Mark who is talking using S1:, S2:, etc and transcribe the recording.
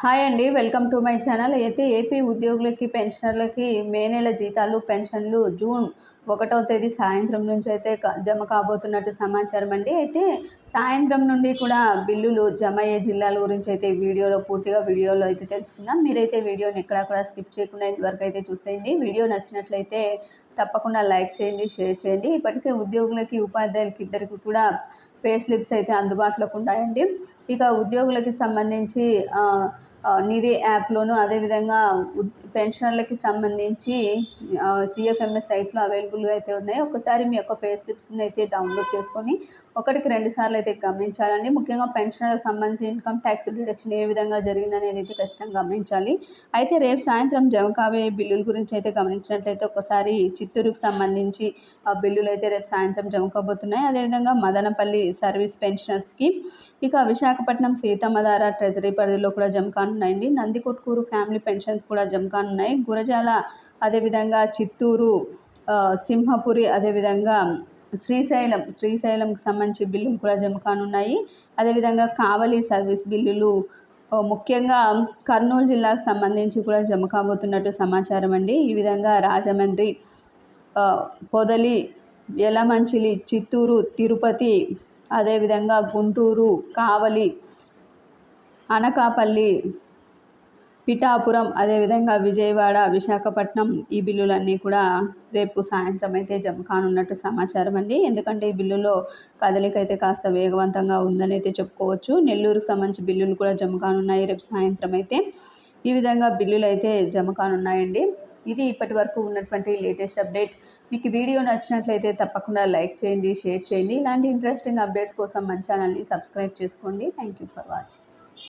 S1: Hi అండి welcome to my channel. అయితే AP ఉద్యోగులకి పెన్షనర్లకి మే నెల జీతాలు పెన్షన్లు జూన్ ఒకటవ తేదీ సాయంత్రం నుంచి అయితే జమ కాబోతున్నట్టు సమాచారం అండి. అయితే సాయంత్రం నుండి కూడా బిల్లులు జమ అయ్యే జిల్లాల గురించి అయితే వీడియోలో పూర్తిగా వీడియోలో అయితే తెలుసుకుందాం. మీరైతే వీడియోని ఎక్కడా కూడా స్కిప్ చేయకుండా ఇంతవరకు అయితే చూసేయండి. వీడియో నచ్చినట్లయితే తప్పకుండా లైక్ చేయండి షేర్ చేయండి. ఇప్పటికే ఉద్యోగులకి ఉపాధ్యాయులకి ఇద్దరికి కూడా పే స్లిప్స్ అయితే అందుబాటులోకి ఉన్నాయండి. ఇక ఉద్యోగులకి సంబంధించి నిధి యాప్లోను అదేవిధంగా పెన్షనర్లకి సంబంధించి సిఎఫ్ఎంఎస్ సైట్లో అవైలబుల్గా అయితే ఉన్నాయి. ఒకసారి మీ యొక్క పే స్లిప్స్ని అయితే డౌన్లోడ్ చేసుకొని ఒకటికి రెండు సార్లు అయితే గమనించాలండి. ముఖ్యంగా పెన్షనర్లకు సంబంధించి ఇన్కమ్ ట్యాక్స్ డిడక్షన్ ఏ విధంగా జరిగిందనేది అయితే ఖచ్చితంగా గమనించాలి. అయితే రేపు సాయంత్రం జమ కాబోయే బిల్లుల గురించి అయితే గమనించినట్లయితే ఒకసారి చిత్తూరుకు సంబంధించి ఆ బిల్లులు అయితే రేపు సాయంత్రం జమ కాబోతున్నాయి. అదేవిధంగా మదనపల్లి సర్వీస్ పెన్షనర్స్కి ఇక విశాఖపట్నం సీతమ్మధార ట్రెజరీ పరిధిలో కూడా జమ ఉన్నాయండి నందికొట్కూరు ఫ్యామిలీ పెన్షన్స్ కూడా జమ కానున్నాయి గురజాల అదేవిధంగా చిత్తూరు సింహపురి అదేవిధంగా శ్రీశైలం శ్రీశైలంకి సంబంధించి బిల్లులు కూడా జమ కానున్నాయి అదేవిధంగా కావలి సర్వీస్ బిల్లులు ముఖ్యంగా కర్నూలు జిల్లాకు సంబంధించి కూడా జమ కాబోతున్నట్టు సమాచారం అండి. ఈ విధంగా రాజమండ్రి పొదలి యలమంచిలి చిత్తూరు తిరుపతి అదేవిధంగా గుంటూరు కావలి అనకాపల్లి పిఠాపురం అదేవిధంగా విజయవాడ విశాఖపట్నం ఈ బిల్లులన్నీ కూడా రేపు సాయంత్రం అయితే జమ కానున్నట్టు సమాచారం అండి. ఎందుకంటే ఈ బిల్లులో కదలిక అయితే కాస్త వేగవంతంగా ఉందని అయితే చెప్పుకోవచ్చు. నెల్లూరుకు సంబంధించి బిల్లులు కూడా జమ కానున్నాయి రేపు సాయంత్రం అయితే. ఈ విధంగా బిల్లులు అయితే జమ కానున్నాయండి. ఇది ఇప్పటి వరకు ఉన్నటువంటి లేటెస్ట్ అప్డేట్. మీకు వీడియో నచ్చినట్లయితే తప్పకుండా లైక్ చేయండి షేర్ చేయండి. ఇలాంటి ఇంట్రెస్టింగ్ అప్డేట్స్ కోసం మన ఛానల్ని సబ్స్క్రైబ్ చేసుకోండి. Thank you for watching.